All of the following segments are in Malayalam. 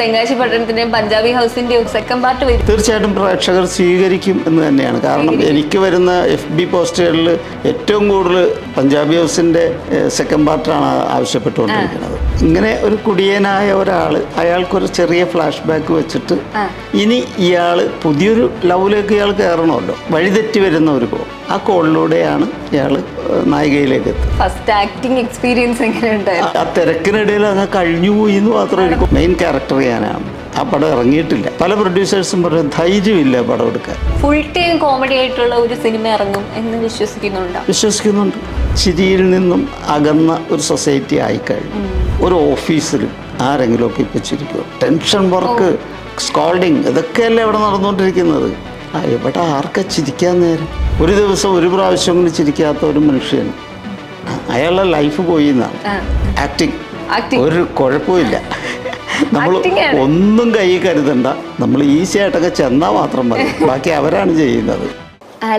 തെങ്കാശി പട്ടണത്തിന്റെയും പഞ്ചാബി ഹൗസിന്റെയും സെക്കൻഡ് പാർട്ട് വരും. തീർച്ചയായിട്ടും പ്രേക്ഷകർ സ്വീകരിക്കും എന്ന് തന്നെയാണ്. കാരണം എനിക്ക് വരുന്ന എഫ് ബി പോസ്റ്റുകളിൽ ഏറ്റവും കൂടുതൽ പഞ്ചാബി ഹൗസിന്റെ സെക്കൻഡ് പാർട്ടാണ് ആവശ്യപ്പെട്ടുകൊണ്ടിരിക്കുന്നത്. ഇങ്ങനെ ഒരു കുടിയനായ ഒരാൾ അയാൾക്കൊരു ചെറിയ ഫ്ലാഷ് ബാക്ക് വെച്ചിട്ട് ഇനി ഇയാൾ പുതിയൊരു ലവിലേക്ക് ഇയാൾ കയറണമല്ലോ. വഴിതെറ്റി വരുന്ന ഒരു കോൾ ആ കോളിലൂടെയാണ് ഇയാൾ നായികയിലേക്ക് എത്തും. ഫസ്റ്റ് ആക്ടിങ് എക്സ്പീരിയൻസ് എങ്ങനെ ഉണ്ടായിരുന്നു? ആ തിരക്കിനിടയിൽ അങ്ങ് കഴിഞ്ഞു പോയി എന്ന് മാത്രമേ മെയിൻ ക്യാരക്ടർ ഞാനാണ്. ആ പടം ഇറങ്ങിയിട്ടില്ല. പല പ്രൊഡ്യൂസേഴ്സും പറയും ധൈര്യമില്ല പടം എടുക്കാൻ. ഫുൾ ടൈം കോമഡി ആയിട്ടുള്ള ഒരു സിനിമ ഇറങ്ങും എന്ന് വിശ്വസിക്കുന്നുണ്ടോ? വിശ്വസിക്കുന്നുണ്ട്. ചിരിയിൽ നിന്നും അകന്ന ഒരു സൊസൈറ്റി ആയിക്കഴിഞ്ഞു. ഒരു ഓഫീസിൽ ആരെങ്കിലുമൊക്കെ ഇപ്പം ചിരിക്കും ടെൻഷൻ വർക്ക് സ്കോൾഡിങ് ഇതൊക്കെയല്ലേ ഇവിടെ നടന്നുകൊണ്ടിരിക്കുന്നത്? ഇവിടെ ആർക്ക ചിരിക്കാൻ നേരം? ഒരു ദിവസം ഒരു പ്രാവശ്യം കൊണ്ട് ചിരിക്കാത്ത ഒരു മനുഷ്യൻ. അയാളുടെ ലൈഫ് പോയി എന്നാണ് ആക്ടിങ് ഒരു കുഴപ്പമില്ല. നമ്മൾ ഒന്നും കൈ കരുതണ്ട. നമ്മൾ ഈസി ആയിട്ടൊക്കെ ചെന്നാൽ മാത്രം മതി. ബാക്കി അവരാണ് ചെയ്യുന്നത്.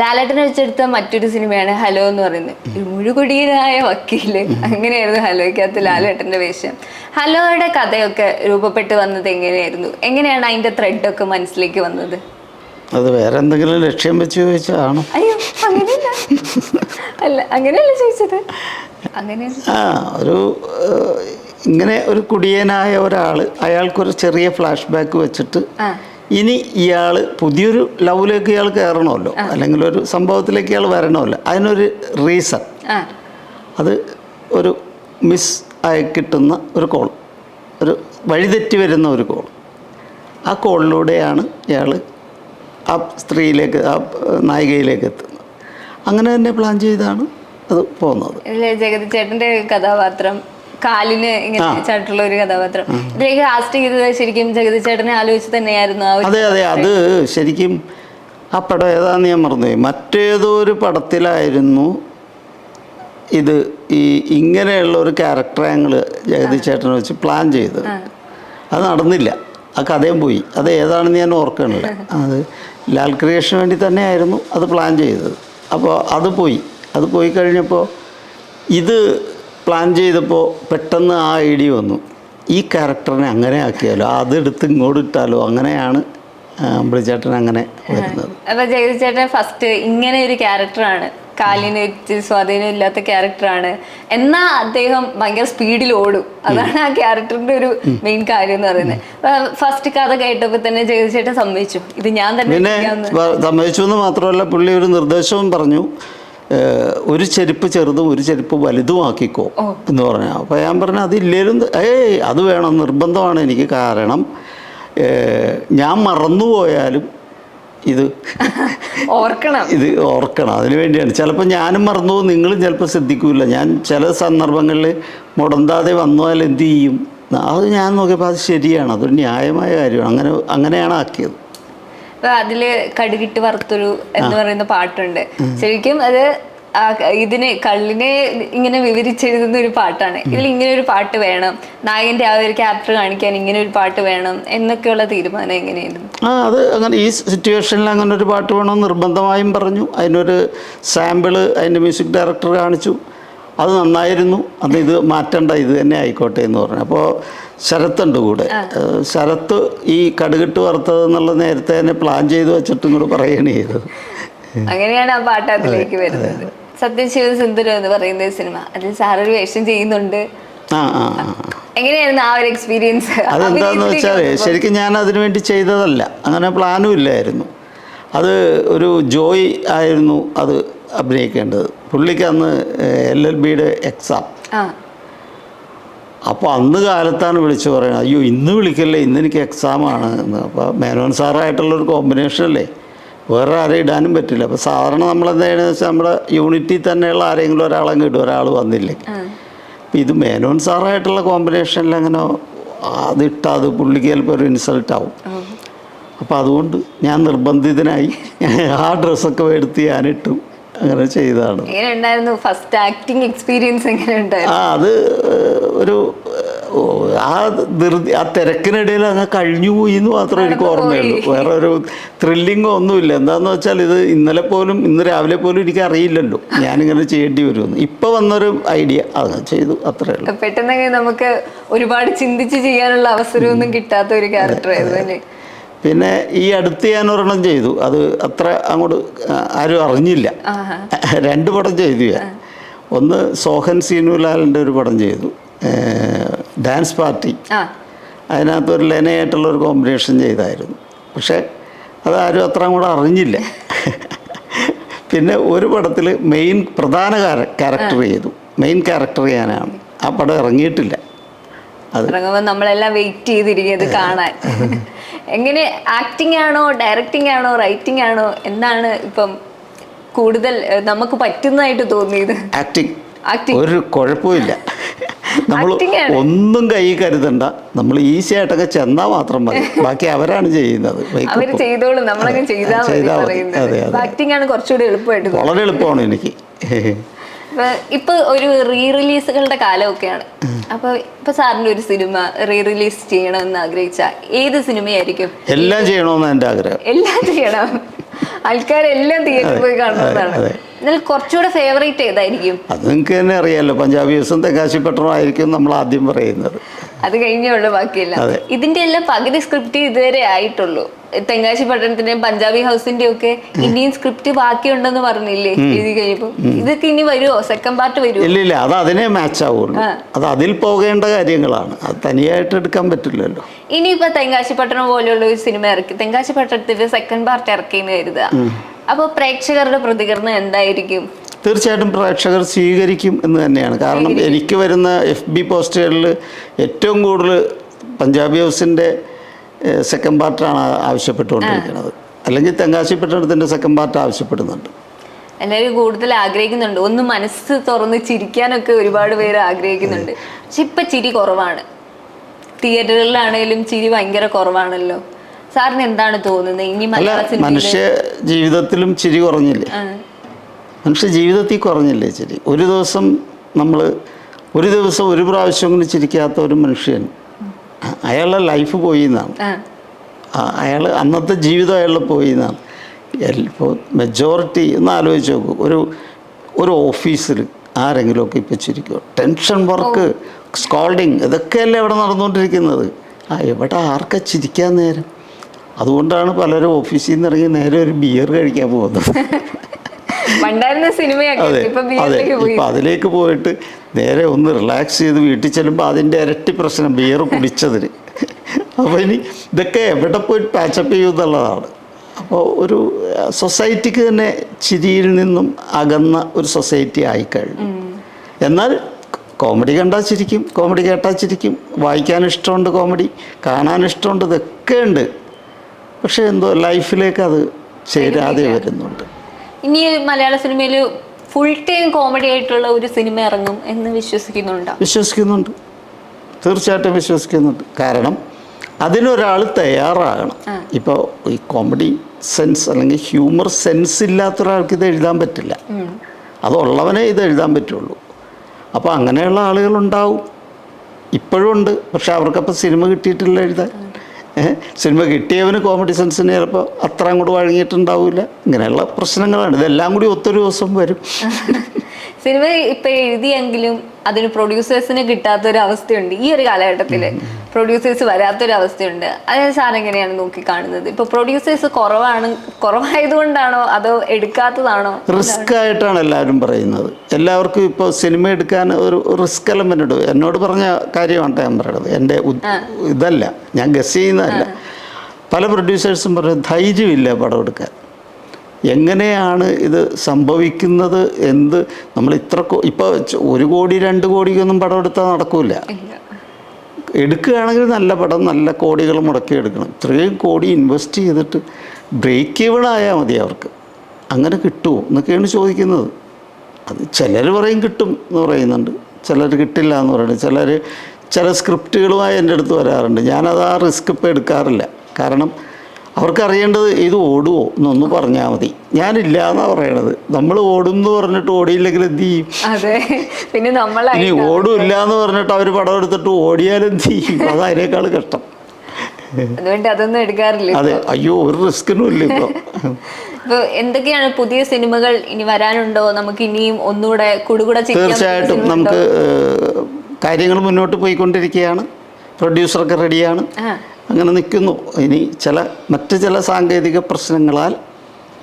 ലാലേട്ടനെ വെച്ചെടുത്ത മറ്റൊരു സിനിമയാണ് ഹലോ എന്ന് പറയുന്നത്. മുഴുകുടിയനായ വക്കീൽ. അങ്ങനെയായിരുന്നു ഹലോയ്ക്കകത്ത് ലാലേട്ടന്റെ വേഷം. ഹലോയുടെ കഥയൊക്കെ രൂപപ്പെട്ട് വന്നത് എങ്ങനെയായിരുന്നു? എങ്ങനെയാണ് അതിന്റെ ത്രെഡൊക്കെ മനസ്സിലേക്ക് വന്നത്? അത് വേറെ എന്തെങ്കിലും ലക്ഷ്യം വെച്ച് ചോദിച്ചതാണോ. അയ്യോ അങ്ങനെയല്ല. അല്ല അങ്ങനെയല്ല ചോദിച്ചത്. അങ്ങനെ ആ ഒരു ഇങ്ങനെ ഒരു കുടിയനായ ഒരാൾ അയാൾക്കൊരു ചെറിയ ഫ്ലാഷ് ബാക്ക് വെച്ചിട്ട് ഇനി ഇയാൾ പുതിയൊരു ലവിലേക്ക് ഇയാൾ കയറണമല്ലോ അല്ലെങ്കിൽ ഒരു സംഭവത്തിലേക്ക് ഇയാൾ വരണമല്ലോ. അതിനൊരു റീസൺ അത് ഒരു മിസ് ആയി കിട്ടുന്ന ഒരു കോൾ ഒരു വഴിതെറ്റി വരുന്ന ഒരു കോൾ ആ കോളിലൂടെയാണ് ഇയാൾ ആ സ്ത്രീയിലേക്ക് ആ നായികയിലേക്ക് എത്തുന്നു അങ്ങനെ തന്നെ പ്ലാൻ ചെയ്താണ് അത് പോകുന്നത്. ജഗതി ചേട്ടന്റെ കഥാപാത്രം കാലിന് ഇങ്ങനെ ചാട്ടുള്ള ഒരു കഥാപാത്രം. ഇതിലേക്ക് കാസ്റ്റ് ചെയ്തത് ശരിക്കും ജഗതി ചേട്ടനെ ആലോചിച്ച് തന്നെയായിരുന്നു അതെ അതെ അത് ശരിക്കും ആ പടം ഏതാന്ന് ഞാൻ മറന്നു മറ്റേതോ ഒരു പടത്തിലായിരുന്നു ഇത് ഈ ഇങ്ങനെയുള്ള ഒരു ക്യാരക്ടർ ഞങ്ങൾ ജഗതി ചേട്ടനെ വെച്ച് പ്ലാൻ ചെയ്തത്. അത് നടന്നില്ല. ആ കഥയും പോയി. അത് ഏതാണെന്ന് ഞാൻ ഓർക്കണില്ല അത് ലാൽ ക്രിയേഷന് വേണ്ടി തന്നെയായിരുന്നു അത് പ്ലാൻ ചെയ്തത്. അപ്പോൾ അത് പോയി. അത് പോയി കഴിഞ്ഞപ്പോൾ ഇത് പ്ലാൻ ചെയ്തപ്പോൾ പെട്ടെന്ന് ആ ഐഡിയ വന്നു. ഈ ക്യാരക്ടറിനെ അങ്ങനെ ആക്കിയാലോ? അതെടുത്ത് ഇങ്ങോട്ട് ഇട്ടാലോ? അങ്ങനെയാണ് അമ്പിളിച്ചേട്ടൻ അങ്ങനെ വരുന്നത്. അപ്പോൾ ജഗതി ചേട്ടൻ ഫസ്റ്റ് ഇങ്ങനെ ഒരു ക്യാരക്ടറാണ്. കാലിന് സ്വാധീനം ഇല്ലാത്ത ക്യാരക്ടറാണ്. എന്നാ അദ്ദേഹം ഭയങ്കര സ്പീഡിൽ ഓടും. അതാണ് ആ ക്യാരക്ടറിന്റെ ഒരു മെയിൻ കാര്യം എന്ന് പറയുന്നത്. ഫസ്റ്റ് കഥ കേട്ടപ്പോ തന്നെ ജഗതിച്ചേട്ടൻ സമ്മതിച്ചു. ഇത് ഞാൻ തന്നെ സമ്മതിച്ചു എന്ന് മാത്രമല്ല പുള്ളി ഒരു നിർദ്ദേശവും പറഞ്ഞു ഒരു ചെരുപ്പ് ചെറുതും ഒരു ചെരുപ്പ് വലുതുമാക്കിക്കോ എന്ന് പറഞ്ഞു. അപ്പോൾ ഞാൻ പറഞ്ഞു അതില്ലേലും ഏയ് അത് വേണം നിർബന്ധമാണ് എനിക്ക് കാരണം ഞാൻ മറന്നുപോയാലും ഇത് ഓർക്കണം. ഇത് ഓർക്കണം. അതിനു വേണ്ടിയാണ്. ചിലപ്പോൾ ഞാനും മറന്നു നിങ്ങൾ നിങ്ങളും ചിലപ്പോൾ ശ്രദ്ധിക്കൂല. ഞാൻ ചില സന്ദർഭങ്ങളിൽ മുടന്താതെ വന്നാൽ എന്ത് ചെയ്യും? അത് ഞാൻ നോക്കിയപ്പോൾ അത് ശരിയാണ്. അതൊരു ന്യായമായ കാര്യമാണ്. അങ്ങനെ അങ്ങനെയാണ് ആക്കിയത്. അതിൽ കടുകിട്ട് വറുത്തൊരു എന്ന് പറയുന്ന പാട്ടുണ്ട്. ശരിക്കും അത് ഇതിനെ കള്ളിനെ ഇങ്ങനെ വിവരിച്ചെഴുതുന്ന ഒരു പാട്ടാണ്. ഇതിൽ ഇങ്ങനെ ഒരു പാട്ട് വേണം. നായകന്റെ ആ ഒരു ക്യാരക്ടർ കാണിക്കാൻ ഇങ്ങനെ ഒരു പാട്ട് വേണം എന്നൊക്കെയുള്ള തീരുമാനം എങ്ങനെയായിരുന്നു? ആ അത് അങ്ങനെ ഈ സിറ്റുവേഷനിൽ അങ്ങനെ ഒരു പാട്ട് വേണം നിർബന്ധമായും പറഞ്ഞു. അതിനൊരു സാമ്പിൾ അതിന്റെ മ്യൂസിക് ഡയറക്ടർ കാണിച്ചു. അത് നന്നായിരുന്നു. അന്ന് ഇത് മാറ്റണ്ട ഇത് തന്നെ ആയിക്കോട്ടെ എന്ന് പറഞ്ഞു. അപ്പോൾ ശരത്തുണ്ട് കൂടെ. ശരത്ത് ഈ കടുകിട്ട് വറുത്തത് എന്നുള്ളത് നേരത്തെ തന്നെ പ്ലാൻ ചെയ്ത് വെച്ചിട്ടും കൂടെ പറയുകയാണ് ചെയ്തത്. അങ്ങനെയാണ് ആ പാട്ട് അതിലേക്ക് വരുന്നത്. സത്യം ശിവ സുന്ദരം എന്ന് പറയുന്ന സിനിമ. അതിൽ സാറൊരു വേഷം ചെയ്യുന്നുണ്ട്. എങ്ങനെയായിരുന്നു ആ ഒരു എക്സ്പീരിയൻസ് അതെന്താന്ന് വെച്ചാൽ ശരിക്കും ഞാൻ അതിനു വേണ്ടി ചെയ്തതല്ല. അങ്ങനെ പ്ലാനും ഇല്ലായിരുന്നു. അത് ഒരു ജോയ് ആയിരുന്നു അത് അഭിനയിക്കേണ്ടത്. പുള്ളിക്ക് അന്ന് എൽ എൽ ബിയുടെ എക്സാം അപ്പോൾ അന്ന് കാലത്താണ് വിളിച്ചു പറയുന്നത് അയ്യോ ഇന്ന് വിളിക്കല്ലേ? ഇന്ന് എനിക്ക് എക്സാമാണ് എന്ന്. അപ്പോൾ മേനോൻ സാറായിട്ടുള്ളൊരു കോമ്പിനേഷൻ അല്ലേ? വേറെ ആരെയും ഇടാനും പറ്റില്ല. അപ്പോൾ സാധാരണ നമ്മൾ എന്താണെന്ന് വെച്ചാൽ നമ്മുടെ യൂണിറ്റിൽ തന്നെയുള്ള ആരെങ്കിലും ഒരാളെ ഇടും. ഒരാൾ വന്നില്ലേ. അപ്പം ഇത് മേനോൻ സാറായിട്ടുള്ള കോമ്പിനേഷനിൽ അങ്ങനെ അതിട്ടാൽ അത് പുള്ളിക്ക് ചിലപ്പോൾ ഒരു ഇൻസൾട്ട് ആവും. അപ്പോൾ അതുകൊണ്ട് ഞാൻ നിർബന്ധിതനായി ആ ഡ്രസ്സൊക്കെ എടുത്ത് ഞാനിട്ടു. അങ്ങനെ ചെയ്തതാണ്. ഫസ്റ്റ് ആക്ടിങ് എക്സ്പീരിയൻസ് എങ്ങനെ ആ അത് ഒരു ആ ധൃതി ആ തിരക്കിനിടയിൽ അങ്ങ് കഴിഞ്ഞു പോയി എന്ന് മാത്രമേ എനിക്ക് ഓർമ്മയുള്ളൂ. വേറെ ഒരു ത്രില്ലിങ്ങോ ഒന്നുമില്ല. എന്താന്ന് വെച്ചാൽ ഇത് ഇന്നലെ പോലും ഇന്ന് രാവിലെ പോലും എനിക്ക് അറിയില്ലല്ലോ. ഞാനിങ്ങനെ ചെയ്യേണ്ടി വരുമെന്ന്. ഇപ്പൊ വന്നൊരു ഐഡിയ അത് ചെയ്തു അത്രേ ഉള്ളൂ. പെട്ടെന്ന് നമുക്ക് ഒരുപാട് ചിന്തിച്ച് ചെയ്യാനുള്ള അവസരമൊന്നും കിട്ടാത്ത ഒരു അല്ലേ? പിന്നെ ഈ അടുത്ത് ഞാൻ ഒരെണ്ണം ചെയ്തു. അത് അത്ര അങ്ങോട്ട് ആരും അറിഞ്ഞില്ല. രണ്ട് പടം ചെയ്തു ഞാൻ. ഒന്ന് സോഹൻ സീനുലാലിന്റെ ഒരു പടം ചെയ്തു. Dance party. അതിനകത്ത് ഒരു ലെനയായിട്ടുള്ള ഒരു കോമ്പിനേഷൻ ചെയ്തായിരുന്നു. പക്ഷേ അതാരും അത്ര കൂടെ അറിഞ്ഞില്ല. പിന്നെ ഒരു പടത്തിൽ മെയിൻ പ്രധാന ക്യാരക്ടർ ചെയ്തു. മെയിൻ ക്യാരക്ടർ ഞാനാണ് ആ പടം ഇറങ്ങിയിട്ടില്ല. അത് നമ്മളെല്ലാം വെയിറ്റ് ചെയ്തിരിക്കുന്നത് കാണാൻ. എങ്ങനെ ആക്ടിംഗ് ആണോ ഡയറക്റ്റിംഗ് ആണോ റൈറ്റിംഗ് ആണോ എന്താണ് ഇപ്പം കൂടുതൽ നമുക്ക് പറ്റുന്നതായിട്ട് തോന്നിയത്. ആക്ടിങ് ഒരു കുഴപ്പമില്ല നമ്മൾ ഒന്നും കൈ കരുതണ്ട. നമ്മൾ ഈസി ആയിട്ടൊക്കെ ചെന്നാൽ മാത്രം മതി. ബാക്കി അവരാണ് ചെയ്യുന്നത്. ചെയ്തോളും. ചെയ്താൽ. ആക്ടിംഗ് ആണ് കുറച്ചുകൂടി എളുപ്പമായിട്ട് വളരെ എളുപ്പമാണ് എനിക്ക്. ഇപ്പൊ ഒരു റീ റിലീസുകളുടെ കാലമൊക്കെയാണ്. അപ്പൊ ഇപ്പൊ സാറിന്റെ ഒരു സിനിമ റീ റിലീസ് ചെയ്യണമെന്ന് ആഗ്രഹിച്ച ഏത് സിനിമയായിരിക്കും? എല്ലാം ചെയ്യണമെന്ന് എന്റെ ആഗ്രഹം. എല്ലാം ചെയ്യണം. ആൾക്കാരെല്ലാം തിയേറ്ററിൽ പോയി കാണുന്നതാണ്. അതെ. എന്നാൽ കുറച്ചുകൂടെ ഫേവറേറ്റ് ഏതായിരിക്കും? അത് നിങ്ങൾക്ക് തന്നെ അറിയാമല്ലോ പഞ്ചാബി ദിവസം തെങ്കാശിപ്പട്ടണം ആയിരിക്കും നമ്മൾ ആദ്യം പറയുന്നത്. അത് കഴിഞ്ഞേ ഉള്ളൂ ബാക്കിയെല്ലാം. ഇതിന്റെ എല്ലാം പകുതി സ്ക്രിപ്റ്റ് ഇതുവരെ ആയിട്ടുള്ളൂ. തെങ്കാശി പട്ടണത്തിന്റെയും പഞ്ചാബി ഹൗസിന്റെ ഒക്കെ ഇനിയും സ്ക്രിപ്റ്റ് ബാക്കിയുണ്ടെന്ന് പറഞ്ഞില്ലേ? എഴുതി കഴിഞ്ഞപ്പോ ഇതൊക്കെ ഇനി വരുമോ സെക്കൻഡ് പാർട്ട് വരുമോ ഇല്ല ഇല്ല. അത് അതിനെ മാച്ച് ആവുള്ളൂ. അത് അതിൽ പോകേണ്ട കാര്യങ്ങളാണ്. അത് തനിയായിട്ട് എടുക്കാൻ പറ്റില്ലല്ലോ. ഇനിയിപ്പോ തെങ്കാശി പട്ടണം പോലെയുള്ള ഒരു സിനിമ ഇറക്കി. തെങ്കാശി പട്ടണത്തിന്റെ സെക്കൻഡ് പാർട്ട് ഇറക്കിയെന്ന് കരുതുക. അപ്പൊ പ്രേക്ഷകരുടെ പ്രതികരണം എന്തായിരിക്കും? തീർച്ചയായിട്ടും പ്രേക്ഷകർ സ്വീകരിക്കും എന്ന് തന്നെയാണ്. കാരണം എനിക്ക് വരുന്ന എഫ് ബി പോസ്റ്റുകളിൽ ഏറ്റവും കൂടുതൽ പഞ്ചാബി ഹൗസിന്റെ സെക്കൻഡ് പാർട്ടാണ് ആവശ്യപ്പെട്ടുകൊണ്ടിരിക്കുന്നത്. അല്ലെങ്കിൽ തെങ്കാശി പട്ടണത്തിന്റെ സെക്കൻഡ് പാർട്ട് ആവശ്യപ്പെടുന്നുണ്ട്. എല്ലാവരും കൂടുതൽ ആഗ്രഹിക്കുന്നുണ്ട്. ഒന്ന് മനസ്സ് തുറന്ന് ചിരിക്കാനൊക്കെ ഒരുപാട് പേര് ആഗ്രഹിക്കുന്നുണ്ട്. പക്ഷെ ഇപ്പൊ ചിരി കുറവാണ്. തിയേറ്ററുകളിലാണെങ്കിലും ചിരി ഭയങ്കര കുറവാണല്ലോ. സാറിന് എന്താണ് തോന്നുന്നത്? ഇനി മനുഷ്യ ജീവിതത്തിലും ചിരി കുറഞ്ഞില്ലേ? മനുഷ്യ ജീവിതത്തിൽ കുറഞ്ഞില്ലേ ചിരി ഒരു ദിവസം നമ്മൾ ഒരു ദിവസം ഒരു പ്രാവശ്യമെങ്കിലും ചിരിക്കാത്ത ഒരു മനുഷ്യൻ അയാളുടെ ലൈഫ് പോയി എന്നാണ് അയാൾ അന്നത്തെ ജീവിതം അയാൾ പോയി എന്നാണ് ഇപ്പോൾ മെജോറിറ്റി ഒന്ന് ആലോചിച്ച് നോക്കൂ. ഒരു ഒരു ഓഫീസിൽ ആരെങ്കിലുമൊക്കെ ഇപ്പോൾ ചിരിക്കുക ടെൻഷൻ വർക്ക് സ്കോൾഡിങ് ഇതൊക്കെയല്ലേ ഇവിടെ നടന്നുകൊണ്ടിരിക്കുന്നത്? ആ എവിടെ ആർക്കാ ചിരിക്കാൻ നേരം? അതുകൊണ്ടാണ് പലരും ഓഫീസിൽ നിന്ന് ഇറങ്ങി നേരെ ഒരു ബിയർ കഴിക്കാൻ പോകുന്നത്. പണ്ടായിരുന്ന സിനിമയൊക്കെ അതെ ഇപ്പൊ അതിലേക്ക് പോയിട്ട് നേരെ ഒന്ന് റിലാക്സ് ചെയ്ത് വീട്ടിൽ ചെല്ലുമ്പോൾ അതിന്റെ ഇരട്ടി പ്രശ്നം ബിയർ കുടിച്ചതിന്. അപ്പോൾ ഇനി ഇതൊക്കെ എവിടെ പോയി പാച്ചപ്പ് ചെയ്യും എന്നുള്ളതാണ്. അപ്പോൾ ഒരു സൊസൈറ്റിക്ക് തന്നെ ചിരിയിൽ നിന്നും അകന്ന ഒരു സൊസൈറ്റി ആയിക്കഴിഞ്ഞു. എന്നാൽ കോമഡി കണ്ടാൽ ചിരിക്കും കോമഡി കേട്ടാൽ ചിരിക്കും. വായിക്കാൻ ഇഷ്ടമുണ്ട് കോമഡി കാണാൻ ഇഷ്ടമുണ്ട് ഇതൊക്കെ ഉണ്ട്. പക്ഷേ എന്തോ ലൈഫിലേക്ക് അത് ചേരാതെ വരുന്നുണ്ട്. ഇനി മലയാള സിനിമയിൽ ഫുൾ ടൈം കോമഡി ആയിട്ടുള്ള ഒരു സിനിമ ഇറങ്ങും എന്ന് വിശ്വസിക്കുന്നുണ്ടോ? വിശ്വസിക്കുന്നുണ്ട്. തീർച്ചയായിട്ടും വിശ്വസിക്കുന്നുണ്ട്. കാരണം അതിനൊരാൾ തയ്യാറാകണം. ഇപ്പോൾ ഈ കോമഡി സെൻസ് അല്ലെങ്കിൽ ഹ്യൂമർ സെൻസ് ഇല്ലാത്ത ഒരാൾക്ക് ഇത് എഴുതാൻ പറ്റില്ല. അതുള്ളവനെ ഇത് എഴുതാൻ പറ്റുള്ളൂ. അപ്പോൾ അങ്ങനെയുള്ള ആളുകളുണ്ടാവും ഇപ്പോഴും ഉണ്ട്. പക്ഷെ അവർക്കപ്പോൾ സിനിമ കിട്ടിയിട്ടില്ല എഴുതാൻ. സിനിമ കിട്ടിയവന് കോമഡി സെൻസിന് ചിലപ്പോൾ അത്ര അങ്ങോട്ട് വഴങ്ങിയിട്ടുണ്ടാവില്ല ഇങ്ങനെയുള്ള പ്രശ്നങ്ങളാണ്. ഇതെല്ലാം കൂടി ഒത്തൊരു ദിവസം വരും. സിനിമ ഇപ്പം എഴുതിയെങ്കിലും അതിന് പ്രൊഡ്യൂസേഴ്സിന് കിട്ടാത്ത ഒരു അവസ്ഥയുണ്ട് ഈ ഒരു കാലഘട്ടത്തിൽ പ്രൊഡ്യൂസേഴ്സ് വരാത്തൊരു അവസ്ഥയുണ്ട് അതായത് സാർ എങ്ങനെയാണ് നോക്കി കാണുന്നത് ഇപ്പൊ പ്രൊഡ്യൂസേഴ്സ് കുറവാണ് കുറവായതുകൊണ്ടാണോ അതോ എടുക്കാത്തതാണോ? റിസ്ക് ആയിട്ടാണ് എല്ലാവരും പറയുന്നത്. എല്ലാവർക്കും ഇപ്പോൾ സിനിമ എടുക്കാൻ ഒരു റിസ്ക് എലമെന്റ് ഉണ്ട് എന്നോട് പറഞ്ഞ കാര്യമാണ് ഞാൻ പറയുന്നത്. എന്റെ ഇതല്ല. ഞാൻ ഗസ് ചെയ്യുന്നതല്ല. പല പ്രൊഡ്യൂസേഴ്സും പറഞ്ഞു ധൈര്യമില്ല പടം എടുക്കാൻ എങ്ങനെയാണ് ഇത് സംഭവിക്കുന്നത് എന്ത്? നമ്മൾ ഇത്ര ഇപ്പോൾ ഒരു കോടി രണ്ട് കോടിക്കൊന്നും പടം എടുത്താൽ നടക്കില്ല എടുക്കുകയാണെങ്കിൽ നല്ല പടം നല്ല കോടികൾ മുടക്കി എടുക്കണം. ഇത്രയും കോടി ഇൻവെസ്റ്റ് ചെയ്തിട്ട് ബ്രേക്ക് ഈവൺ ആയാൽ മതി അവർക്ക്. അങ്ങനെ കിട്ടുമോ എന്നൊക്കെയാണ് ചോദിക്കുന്നത്. അത് ചിലർ പറയും കിട്ടും എന്ന് പറയുന്നുണ്ട്. ചിലർ കിട്ടില്ല എന്ന് പറയുന്നുണ്ട്. ചിലർ ചില സ്ക്രിപ്റ്റുകളുമായി എന്റെ അടുത്ത് വരാറുണ്ട്. ഞാനത് ആ റിസ്ക് ഇപ്പോൾ എടുക്കാറില്ല. കാരണം അവർക്ക് അറിയേണ്ടത് ഇത് ഓടുമോ എന്നൊന്ന് പറഞ്ഞാൽ മതി. ഞാനില്ല എന്നാ പറയണത്. നമ്മൾ ഓടും എന്ന് പറഞ്ഞിട്ട് ഓടിയില്ലെങ്കിൽ എന്ത് ചെയ്യും? പിന്നെ ഇനി ഓടില്ല എന്ന് പറഞ്ഞിട്ട് അവർ പടം എടുത്തിട്ട് ഓടിയാൽ എന്ത് ചെയ്യും? അത് അതിനേക്കാൾ കഷ്ടം. അതൊന്നും എടുക്കാറില്ല അതെ. അയ്യോ ഒരു റിസ്കിനും ഇല്ല ഇപ്പൊ. എന്തൊക്കെയാണ് പുതിയ സിനിമകൾ ഇനി വരാനുണ്ടോ? നമുക്ക് ഇനിയും ഒന്നുകൂടെ കുടുകൂടെ തീർച്ചയായിട്ടും നമുക്ക് കാര്യങ്ങൾ മുന്നോട്ട് പോയിക്കൊണ്ടിരിക്കുകയാണ്. പ്രൊഡ്യൂസറൊക്കെ റെഡിയാണ്. ആ. അങ്ങനെ നിൽക്കുന്നു. ഇനി ചില മറ്റു ചില സാങ്കേതിക പ്രശ്നങ്ങളാൽ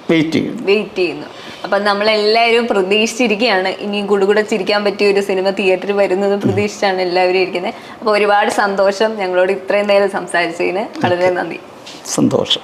വെയിറ്റ് ചെയ്യുന്നു. വെയിറ്റ് ചെയ്യുന്നു. അപ്പൊ നമ്മളെല്ലാവരും പ്രതീക്ഷിച്ചിരിക്കുകയാണ് ഇനി കുടുകൂടെ ചിരിക്കാൻ പറ്റിയ ഒരു സിനിമ തിയേറ്ററിൽ വരുന്നത് പ്രതീക്ഷിച്ചാണ് എല്ലാവരും ഇരിക്കുന്നത്. അപ്പോൾ ഒരുപാട് സന്തോഷം ഞങ്ങളോട് ഇത്രയും നേരം സംസാരിച്ചതിന്. വളരെ നന്ദി. സന്തോഷം.